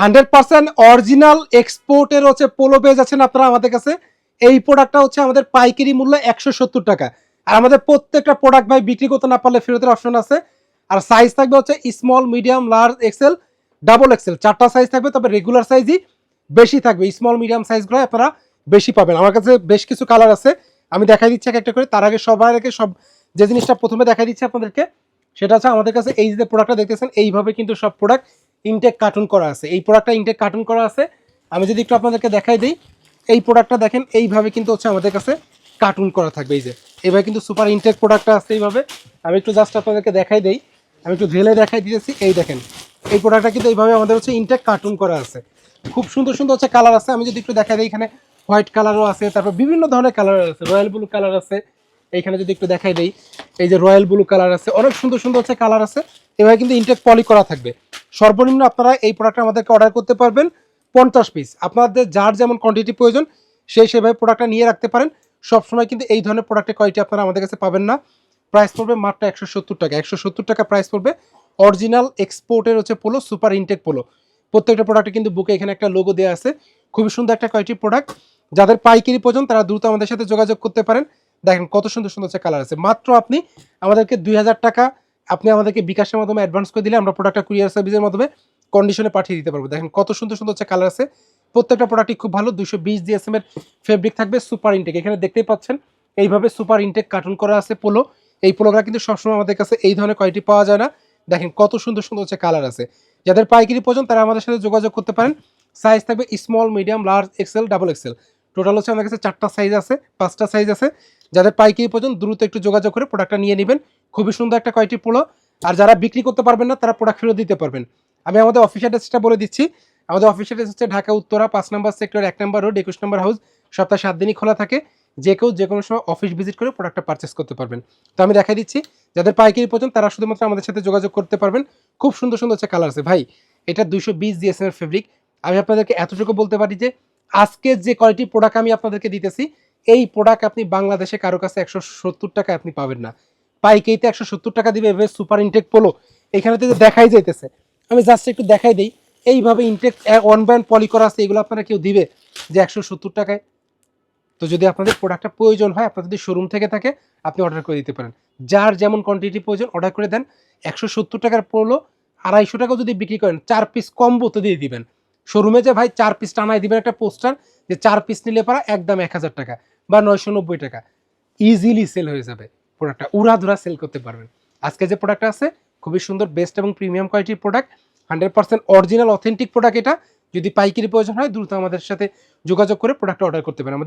Hundred percent original এক্সপোর্টের হচ্ছে polo পেয়ে যাচ্ছেন আপনারা আমাদের কাছে। এই প্রোডাক্টটা হচ্ছে আমাদের পাইকারি মূল্য একশো সত্তর টাকা। আর আমাদের প্রত্যেকটা প্রোডাক্ট ভাই বিক্রি করতে না পারলে ফেরতের অপশন আছে। আর সাইজ থাকবে হচ্ছে small medium large XL double XL চারটা সাইজ থাকবে, তবে রেগুলার সাইজই বেশি থাকবে। স্মল মিডিয়াম সাইজগুলো আপনারা বেশি পাবেন। আমার কাছে বেশ কিছু কালার আছে। আমি দেখাই দিচ্ছি এক একটা করে। তার আগে সবার আগে সব যে জিনিসটা প্রথমে দেখাই দিচ্ছি আপনাদেরকে। সেটা হচ্ছে আমাদের কাছে এই যে প্রোডাক্টটা দেখতেছেন, এইভাবে কিন্তু সব প্রোডাক্ট ইনটেক কার্টুন করা আছে। এই প্রোডাক্টটা ইনটেক কার্টুন করা আছে। আমি যদি একটু আপনাদেরকে দেখাই দিই, এই প্রোডাক্টটা দেখেন, এইভাবে কিন্তু হচ্ছে আমাদের কাছে কার্টুন করা থাকবে। এই যে, এইভাবে কিন্তু সুপার ইনটেক প্রোডাক্টটা আছে এইভাবে। আমি একটু জাস্ট আপনাদেরকে দেখাই দিই। আমি একটু ঢেলে দেখাই দিয়েছি এই দেখেন, এই প্রোডাক্টটা কিন্তু এইভাবে আমাদের হচ্ছে ইনটেক কার্টুন করা আছে। খুব সুন্দর সুন্দর হচ্ছে কালার আছে। আমি যদি একটু দেখাই দিই, এখানে হোয়াইট কালারও আছে, তারপর বিভিন্ন ধরনের কালার আছে। রয়্যাল ব্লু কালার আছে। এইখানে যদি একটু দেখাই দেই, এই যে রয়্যাল ব্লু কালার আছে, অনেক সুন্দর সুন্দর হচ্ছে কালার আছে। এভাবে কিন্তু ইনটেক পলি করা থাকবে। সর্বনিম্ন আপনারা এই প্রোডাক্টটা আমাদেরকে অর্ডার করতে পারবেন পঞ্চাশ পিস আপনাদের যার যেমন কোয়ান্টিটি প্রয়োজন, সেই সেভাবে প্রোডাক্টটা নিয়ে রাখতে পারেন। সবসময় কিন্তু এই ধরনের প্রোডাক্টের কোয়ালিটি আপনারা আমাদের কাছে পাবেন না। প্রাইস পড়বে মাত্র একশো সত্তর টাকা। একশো সত্তর টাকা প্রাইস পড়বে অরিজিনাল এক্সপোর্টের হচ্ছে পোলো সুপার ইনটেক পোলো প্রত্যেকটা প্রোডাক্টে কিন্তু বুকে এখানে একটা লোগো দেওয়া আছে। খুবই সুন্দর একটা কোয়ালিটির প্রোডাক্ট যাদের পাইকারি প্রয়োজন, তারা দ্রুত আমাদের সাথে যোগাযোগ করতে পারেন। দেখেন কত সুন্দর সুন্দর হচ্ছে কালার আছে। মাত্র আপনি আমাদেরকে দুই হাজার টাকা আপনি আমাদেরকে বিকাশের মাধ্যমে অ্যাডভান্স করে দিলে আমরা প্রোডাক্টটা কুরিয়ার সার্ভিসের মাধ্যমে কন্ডিশনে পাঠিয়ে দিতে পারব। দেখেন কত সুন্দর সুন্দর হচ্ছে কালার আছে। প্রত্যেকটা প্রোডাক্টই খুব ভালো। দুশো বিশ জিএসএম এর ফেব্রিক থাকবে সুপার ইনটেক এখানে দেখতেই পাচ্ছেন, এইভাবে সুপার ইনটেক কার্টুন করা আছে পোলো। এই পোলোগুলো কিন্তু সবসময় আমাদের কাছে এই ধরনের কোয়ালিটি পাওয়া যায় না। দেখেন কত সুন্দর সুন্দর হচ্ছে কালার আছে। যাদের পাইকারি প্রয়োজন তারা আমাদের সাথে যোগাযোগ করতে পারেন। সাইজ থাকবে small medium large XL double XL total হচ্ছে আমাদের কাছে চারটা সাইজ আছে, পাঁচটা সাইজ আছে। যাদের পাইকারি পর্যন্ত দ্রুত একটু যোগাযোগ করে প্রোডাক্টটা নিয়ে নেবেন। খুবই সুন্দর একটা কয়েকটি পোলো। আর যারা বিক্রি করতে পারবেন না, তারা প্রোডাক্ট ফেরত দিতে পারবেন। আমি আমাদের অফিস অ্যাড্রেসটা বলে দিচ্ছি। আমাদের অফিস অ্যাড্রেস হচ্ছে ঢাকা, উত্তরা, পাঁচ নম্বর সেক্টর এক নম্বর রোড একুশ নম্বর হাউস সপ্তাহে সাত দিনই খোলা থাকে। যে কেউ যে কোনো সময় অফিস ভিজিট করে প্রোডাক্টটা পারচেস করতে পারবেন। তো আমি দেখাই দিচ্ছি, যাদের পাইকারি প্রয়োজন তারা শুধুমাত্র আমাদের সাথে যোগাযোগ করতে পারবেন। খুব সুন্দর সুন্দর হচ্ছে কালার আছে ভাই, এটা দুইশো বিশ জিএসএম এর ফেব্রিক আমি আপনাদেরকে এতটুকু বলতে পারি যে আজকের যে কোয়ালিটি প্রোডাক্ট আমি আপনাদেরকে দিতেছি, এই প্রোডাক্ট আপনি বাংলাদেশে কারও কাছে একশো সত্তর টাকা আপনি পাবেন না। পাইকারিতে একশো সত্তর টাকা দিবে, এভাবে সুপার ইনটেক পোলো এখানে তো দেখাই যাইতেছে। আমি জাস্ট একটু দেখাই দিই, এইভাবে ইনটেক ওয়ান ব্যান্ড পলি করা আছে, এগুলো আপনারা কেউ দিবে যে একশো সত্তর টাকায়? তো যদি আপনাদের প্রোডাক্টটা প্রয়োজন হয়, আপনার যদি শোরুম থেকে থাকে, আপনি অর্ডার করে দিতে পারেন। যার যেমন কোয়ান্টিটি প্রয়োজন অর্ডার করে দেন। একশো সত্তর টাকার পড়ল আড়াইশো টাকাও যদি বিক্রি করেন, চার পিস কম্বো তো দিয়ে দিবেন। শোরুমে যে ভাই চার পিস টানাই দিবেন একটা পোস্টার যে চার পিস নিলে পারা একদম এক হাজার টাকা বা নয়শো নব্বই টাকা। ইজিলি সেল হয়ে যাবে প্রোডাক্টটা উড়াধুরা সেল করতে পারবেন। আজকে যে প্রোডাক্টটা আছে, খুবই সুন্দর বেস্ট এবং প্রিমিয়াম কোয়ালিটির product hundred percent original authentic product এটা। যদি পাইকারি প্রয়োজন হয়, দ্রুত আমাদের সাথে যোগাযোগ করে প্রোডাক্ট অর্ডার করতে পারেন।